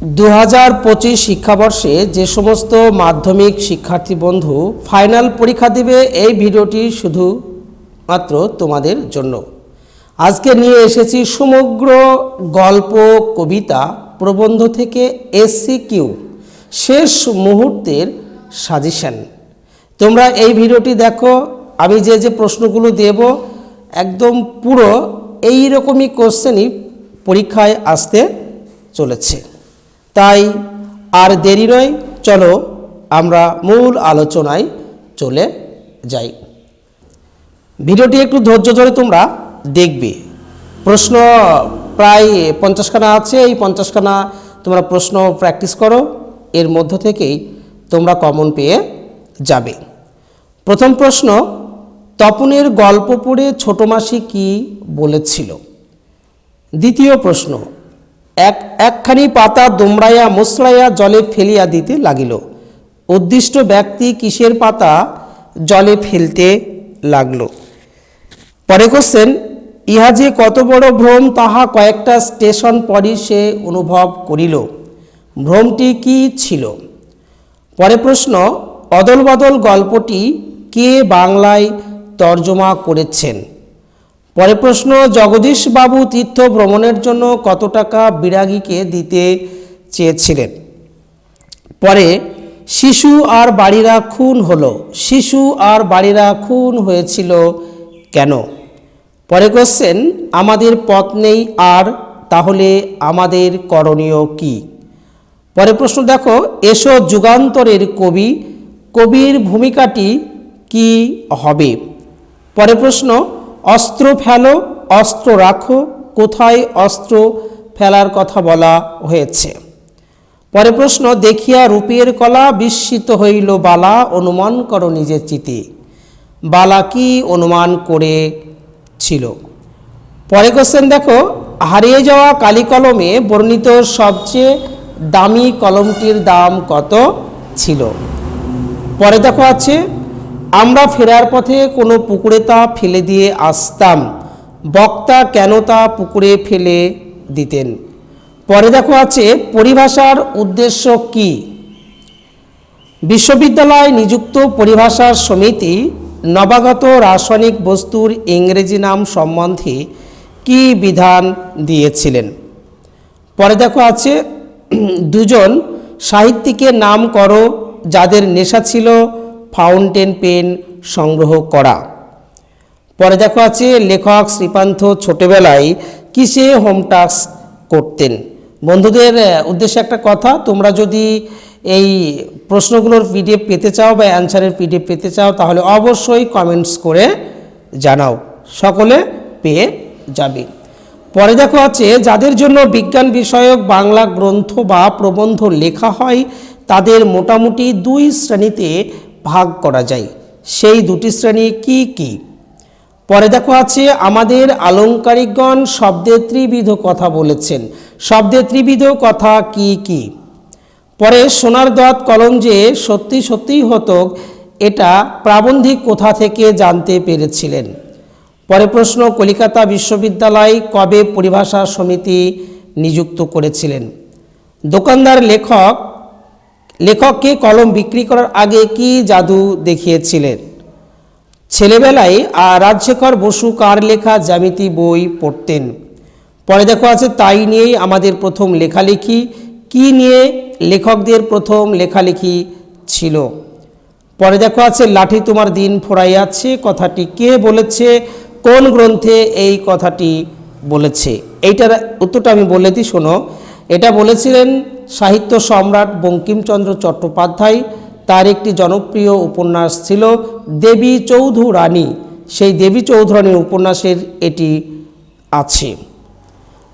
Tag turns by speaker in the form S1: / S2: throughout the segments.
S1: দু হাজার পঁচিশ শিক্ষাবর্ষে যে সমস্ত মাধ্যমিক শিক্ষার্থী বন্ধু ফাইনাল পরীক্ষা দিবে, এই ভিডিওটি শুধু মাত্র তোমাদের জন্য। আজকে নিয়ে এসেছি সমগ্র গল্প, কবিতা প্রবন্ধ থেকে এসসি কিউ শেষ মুহূর্তের সাজেশন। তোমরা এই ভিডিওটি দেখো, আমি যে যে প্রশ্নগুলো দেব, একদম পুরো এই রকমই কোশ্চেনই পরীক্ষায় আসতে চলেছে। তাই আর দেরি নয়, চলো আমরা মূল আলোচনায় চলে যাই। ভিডিওটি একটু ধৈর্য ধরে তোমরা দেখবে। প্রশ্ন প্রায় পঞ্চাশখানা আছে, এই পঞ্চাশখানা তোমরা প্রশ্ন প্র্যাকটিস করো, এর মধ্য থেকেই তোমরা কমন পেয়ে যাবে। প্রথম প্রশ্ন, তপনের গল্প পড়ে ছোট মাসি কি বলেছিল? দ্বিতীয় প্রশ্ন এক, একখানি পাতা দুমড়াইয়া মুসলাইয়া জলে ফেলিয়া দিতে লাগিল। উদ্দিষ্ট ব্যক্তি কিসের পাতা জলে ফেলতে লাগল? পরে কোশ্চেন, ইহা যে কত বড় ভ্রম, তাহা কয়েকটা স্টেশন পরই সে অনুভব করিল। ভ্রমটি কি ছিল? পরে প্রশ্ন, অদলবদল গল্পটি কে বাংলায় তর্জমা করেছেন? পরে প্রশ্ন জগদীশবাবু তীর্থ ভ্রমণের জন্য কত টাকা বিরাগীকে দিতে চেয়েছিলেন? পরে, শিশু আর বাড়িরা খুন হলো। শিশু আর বাড়িরা খুন হয়েছিল কেন? পরে কোশ্চেন আমাদের পথ নেই আর, তাহলে আমাদের করণীয় কি? পরে প্রশ্ন, দেখো, এসো যুগান্তরের কবি, কবির ভূমিকাটি কি হবে? পরে প্রশ্ন অস্ত্র ফেলো, অস্ত্র রাখো, কোথায় অস্ত্র ফেলার কথা বলা হয়েছে? পরে প্রশ্ন, দেখিয়া রূপের কলা বিস্মিত হইল বালা, অনুমান করো নিজের চিতে। বালা কি অনুমান করে ছিল? পরে কোশ্চেন দেখো, হারিয়ে যাওয়া কালি কলমে বর্ণিত সবচেয়ে দামি কলমটির দাম কত ছিল? পরে দেখো আছে আমরা ফেরার পথে কোনো পুকুরে তা ফেলে দিয়ে আসতাম। বক্তা কেন তা পুকুরে ফেলে দিতেন? পরে দেখো আছে, পরিভাষার উদ্দেশ্য কি? বিশ্ববিদ্যালয় নিযুক্ত পরিভাষার সমিতি নবাগত রাসায়নিক বস্তুর ইংরেজি নাম সম্বন্ধে কি বিধান দিয়েছিলেন? পরে দেখো আছে, দুজন সাহিত্যিকের নাম করো যাদের নেশা ছিল ফাউন্টেন পেন সংগ্রহ করা। পরে দেখো আছে, লেখক শ্রীপান্থ ছোটবেলায় কিসে হোম টাস্ক করতেন? বন্ধুদের উদ্দেশ্যে একটা কথা, তোমরা যদি এই প্রশ্নগুলোর পিডিএফ পেতে চাও বা অ্যান্সারের পিডিএফ পেতে চাও, তাহলে অবশ্যই কমেন্টস করে জানাও। সকলে পেয়ে যাবে। পরে দেখো আছে, যাদের জন্য বিজ্ঞান বিষয়ক বাংলা গ্রন্থ বা প্রবন্ধ লেখা হয়, তাদের মোটামুটি দুই শ্রেণীতে ভাগ করা যায়। সেই দুটি শ্রেণি কি কি? পরে দেখো আছে, আমাদের আলংকারিকগণ শব্দের ত্রিবিধ কথা বলেছেন। শব্দের ত্রিবিধ কথা কি কি? পরে সোনার দত কলম যে সত্যি সত্যিই হতো এটা প্রাবন্ধিক কোথা থেকে জানতে পেরেছিলেন? পরে প্রশ্ন, কলিকাতা বিশ্ববিদ্যালয় কবে পরিভাষা সমিতি নিযুক্ত করেছিলেন? দোকানদার, লেখক লেখককে কলম বিক্রি করার আগে কি জাদু দেখিয়েছিলেন? ছেলেবেলায় রাজশেখর বসু কার লেখা জ্যামিতি বই পড়তেন? পরে দেখো আছে, তাই নিয়েই আমাদের প্রথম লেখালেখি। কি নিয়ে লেখকদের প্রথম লেখালেখি ছিল? পরে দেখো আছে, লাঠি তোমার দিন ফোরাইয়াছে, কথাটি কে বলেছে? কোন গ্রন্থে এই কথাটি বলেছে? এইটার উত্তরটা আমি বলে দিই, শোনো। এটা বলেছিলেন সাহিত্য সম্রাট বঙ্কিমচন্দ্র চট্টোপাধ্যায়, তার একটি জনপ্রিয় উপন্যাস ছিল দেবী চৌধুরানী। সেই দেবী চৌধুরানীর উপন্যাসের এটি আছে।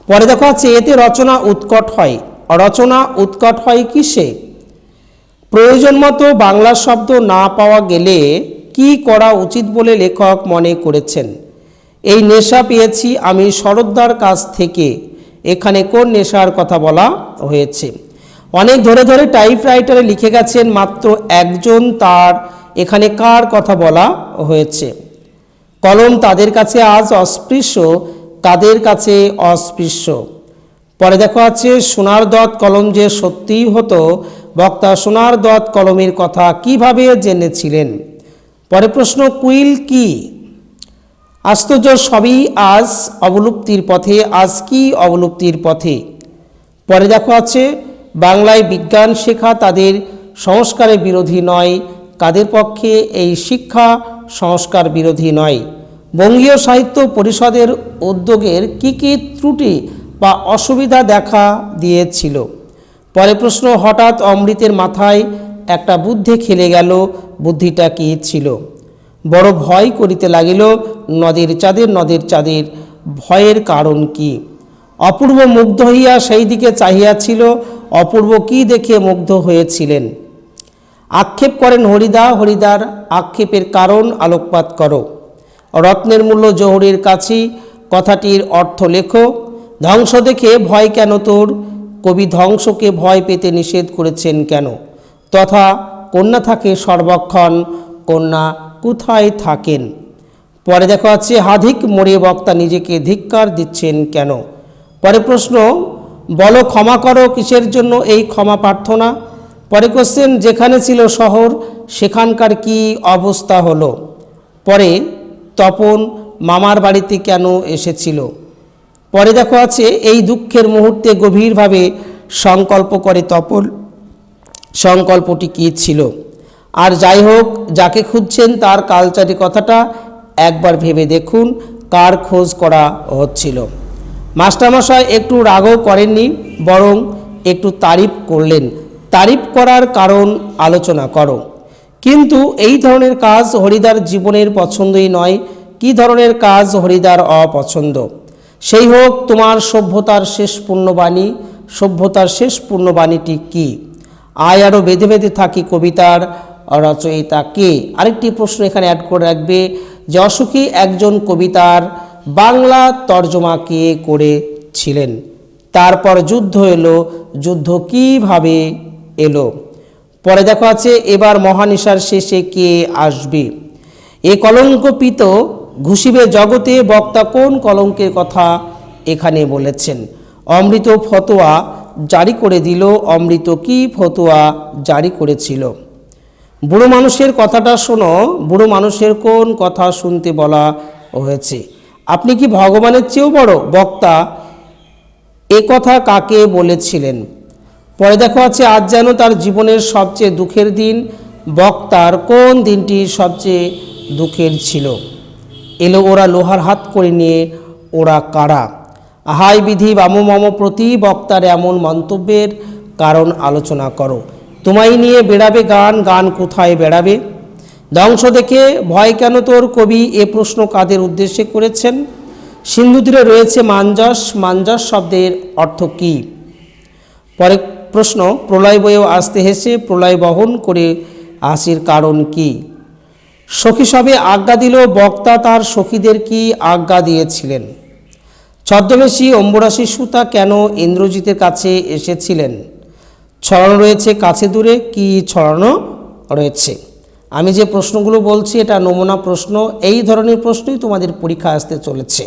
S1: পরে দেখো আছে, এতে রচনা উৎকট হয়। রচনা উৎকট হয় কিসে? প্রয়োজন মতো বাংলা শব্দ না পাওয়া গেলে কি করা উচিত বলে লেখক মনে করেছেন? এই নেশা পেয়েছি আমি শরদ্দার কাছ থেকে। এখানে কোন নেশার কথা বলা হয়েছে? অনেক ধরে ধরে টাইপরাইটারে লিখে গেছেন মাত্র একজন তার এখানে কার কথা বলা হয়েছে। কলম তাদের কাছে আজ অস্পৃশ্য, তাদের কাছে অস্পৃশ্য। পরে দেখো আছে, সোনার দত কলম যে সত্যিই হতো, বক্তা সোনার দত কলমের কথা কীভাবে জেনেছিলেন? পরে প্রশ্ন, কুইল কি? আশ্চর্য সবই আজ অবলুপ্তির পথে, আজ কি অবলুপ্তির পথে? পরে দেখো আছে বাংলায় বিজ্ঞান শেখা তাদের সংস্কারের বিরোধী নয়, কাদের পক্ষে এই শিক্ষা সংস্কার বিরোধী নয়। বঙ্গীয় সাহিত্য পরিষদের উদ্যোগের কী কী ত্রুটি বা অসুবিধা দেখা দিয়েছিল? পরে প্রশ্ন, হঠাৎ অমৃতের মাথায় একটা বুদ্ধি খেলে গেল, বুদ্ধিটা কী ছিল? বড় ভয় করিতে লাগিল, নদীর চাঁদের নদীর চাঁদের ভয়ের কারণ কি? অপূর্ব মুগ্ধ হইয়া সেই দিকে চাহিয়াছিল, অপূর্ব কি দেখে মুগ্ধ হয়েছিলেন? আক্ষেপ করেন হরিদা, হরিদার আক্ষেপের কারণ আলোকপাত করো। রত্নের মূল্য জহুরির কাছে, কথাটির অর্থ লেখো। ধ্বংস দেখে ভয় কেন তোর? কবি ধ্বংসকে ভয় পেতে নিষেধ করেছেন কেন? তথা কন্যা থাকে সর্বক্ষণ, কন্যা কোথায় থাকেন? পরে দেখা যাচ্ছে হাধিক মরে বক্তা নিজেকে ধিক্কার দিচ্ছেন কেন? পরে প্রশ্ন, বলো ক্ষমা করো কিসের জন্য এই ক্ষমা প্রার্থনা? পরে কোশ্চেন যেখানে ছিল শহর, সেখানকার কি অবস্থা হলো? পরে, তপন মামার বাড়িতে কেন এসেছিল? পরে দেখো আছে, এই দুঃখের মুহূর্তে গভীরভাবে সংকল্প করে তপন, সংকল্পটি কী ছিল? আর যাই হোক, যাকে খুঁজছেন তার কালচারি কথাটা একবার ভেবে দেখুন, কার খোঁজ করা হচ্ছিল? মাস্টারমশাই একটু রাগও করেননি, বরং একটু তারিফ করলেন। তারিফ করার কারণ আলোচনা করো। কিন্তু এই ধরনের কাজ হরিদার জীবনের পছন্দই নয়। কী ধরনের কাজ হরিদার অপছন্দ? সেই হোক, তোমার সভ্যতার শেষ পূর্ণবাণী। সভ্যতার শেষ পূর্ণবাণীটি কী? আয় আরও বেঁধে বেঁধে থাকি কবিতার রচয়িতা কে? আরেকটি প্রশ্ন এখানে অ্যাড করে রাখবে যে, অসুখী একজন কবিতার বাংলা তর্জমা কে করেছিলেন? তারপর যুদ্ধ এলো, যুদ্ধ কীভাবে এলো? পরে দেখো আছে, এবার মহানিশার শেষে কে আসবে? এ কলঙ্কপিত ঘুষিবে জগতে বক্তা কোন কলঙ্কের কথা এখানে বলেছেন? অমৃত ফতোয়া জারি করে দিল, অমৃত কি ফতোয়া জারি করেছিল? বুড়ো মানুষের কথাটা শোনো, বুড়ো মানুষের কোন কথা শুনতে বলা হয়েছে? আপনি কি ভগবানের চেয়েও বড়? বক্তা, এ কথা কাকে বলেছিলেন? পরে দেখো আছে, আজ যেন তার জীবনের সবচেয়ে দুঃখের দিন, বক্তার কোন দিনটি সবচেয়ে দুঃখের ছিল? এলো ওরা লোহার হাত করে নিয়ে, ওরা কারা? আহাই বিধি, বাম মম প্রতি বক্তার এমন মন্তব্যের কারণ আলোচনা করো। তোমায় নিয়ে বেড়াবে গান গান কোথায় বেড়াবে? ধ্বংস দেখে ভয় কেন তোর কবি এ প্রশ্ন কাদের উদ্দেশ্যে করেছেন? সিন্ধু তীরে রয়েছে মাঞ্জস। মাঞ্জস শব্দের অর্থ কী? পরে প্রশ্ন, প্রলয় বয়েও আসতে হেসে প্রলয় বহন করে আসির কারণ কি? সখী সবে আজ্ঞা দিল, বক্তা তার সখীদের কি আজ্ঞা দিয়েছিলেন? ছদ্মবেশী অম্বরাশি সুতা কেন ইন্দ্রজিতের কাছে এসেছিলেন? ছড়ানো রয়েছে কাছে দূরে, কি ছড়ানো রয়েছে? আমি যে প্রশ্নগুলো বলছি, এটা নমুনা প্রশ্ন, এই ধরনের প্রশ্নই তোমাদের পরীক্ষা আসতে চলেছে।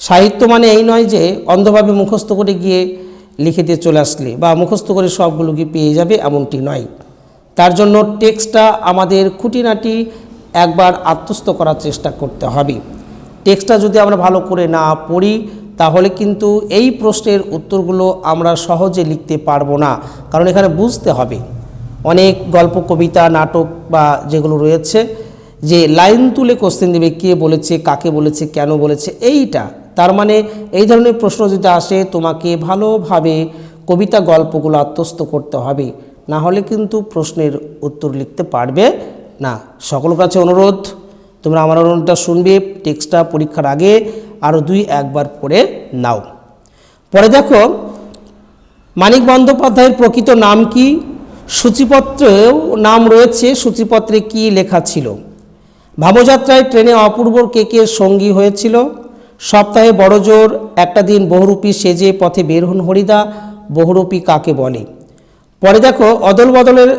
S1: সাহিত্য মানে এই নয় যে, অন্ধভাবে মুখস্থ করে গিয়ে লিখে দিয়ে চলে আসলে বা মুখস্থ করে সবগুলোকে পেয়ে যাবে এমনটি নয়। তার জন্য টেক্সটটা আমাদের খুঁটিনাটি একবার আত্মস্থ করার চেষ্টা করতে হবে। টেক্সটটা যদি আমরা ভালো করে না পড়ি, তাহলে কিন্তু এই প্রশ্নের উত্তরগুলো আমরা সহজে লিখতে পারব না। কারণ এখানে বুঝতে হবে অনেক গল্প, কবিতা, নাটক বা যেগুলো রয়েছে, যে লাইন তুলে কোশ্চেন দেবে, কে বলেছে, কাকে বলেছে, কেন বলেছে, এইটা। তার মানে এই ধরনের প্রশ্ন যদি আসে, তোমাকে ভালোভাবে কবিতা গল্পগুলো আত্মস্থ করতে হবে। না হলে কিন্তু প্রশ্নের উত্তর লিখতে পারবে না। সকল কাছে অনুরোধ, তোমরা আমার অনুরোধটা শুনবে, টেক্সটটা পরীক্ষার আগে আরও দুই, একবার পড়ে নাও। পরে দেখো, মানিক বন্দ্যোপাধ্যায়ের প্রকৃত নাম কি? সূচিপত্রেও নাম রয়েছে, সূচিপত্রে কি লেখা ছিল। ভাবযাত্রায় ট্রেনে অপূর্বর কে কে সঙ্গী হয়েছিল। সপ্তাহে বড় জোর, একটা দিন বহুরূপী সেজে পথে বের হন হরিদা, বহুরূপী কাকে বলে। পরে দেখো, অদল বদলের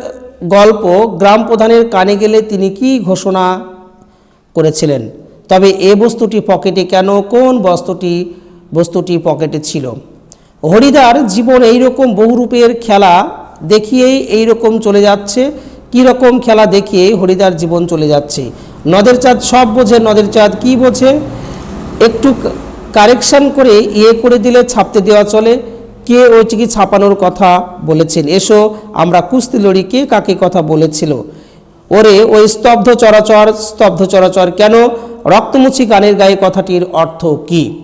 S1: গল্প গ্রাম প্রধানের কানে গেলে তিনি কি ঘোষণা করেছিলেন। তবে এ বস্তুটি পকেটে কেন, কোন বস্তুটি বস্তুটি পকেটে ছিল? হরিদার জীবন এইরকম বহুরূপের খেলা দেখিয়েই এইরকম চলে যাচ্ছে কী রকম খেলা দেখিয়ে হরিদার জীবন চলে যাচ্ছে। নদের চাঁদ সব বোঝে, নদের চাঁদ কি বোঝে? একটু কারেকশন করে ইয়ে করে দিলে ছাপতে দেওয়া চলে। কে ওইটিকে ছাপানোর কথা বলেছেন? এসো, আমরা কুস্তি লড়ি কে কাকে কথা বলেছিল? ওরে, ওই স্তব্ধ চরাচর স্তব্ধ চরাচর কেন? রক্তমুছি গানের গায়ে কথাটির অর্থ কী?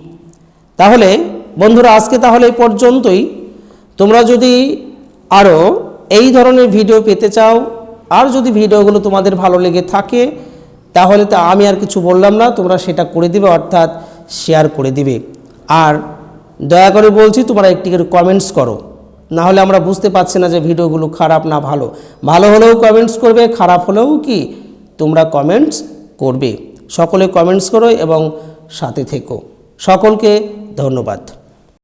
S1: তাহলে, বন্ধুরা, আজকে তাহলে এই পর্যন্তই। তোমরা যদি আরও এই ধরনের ভিডিও পেতে চাও, আর যদি ভিডিওগুলো তোমাদের ভালো লেগে থাকে, তাহলে তো আমি আর কিছু বললাম না, তোমরা সেটা করে দিবে, অর্থাৎ শেয়ার করে দিবে। আর দয়া করে বলছি, তোমরা একটি করে কমেন্টস করো। না হলে আমরা বুঝতে পারছি না যে ভিডিওগুলো খারাপ না ভালো। ভালো হলেও কমেন্টস করবে, খারাপ হলেও কি? তোমরা কমেন্টস করবে। সকলে কমেন্টস করো এবং সাথে থেকো। সকলকে ধন্যবাদ।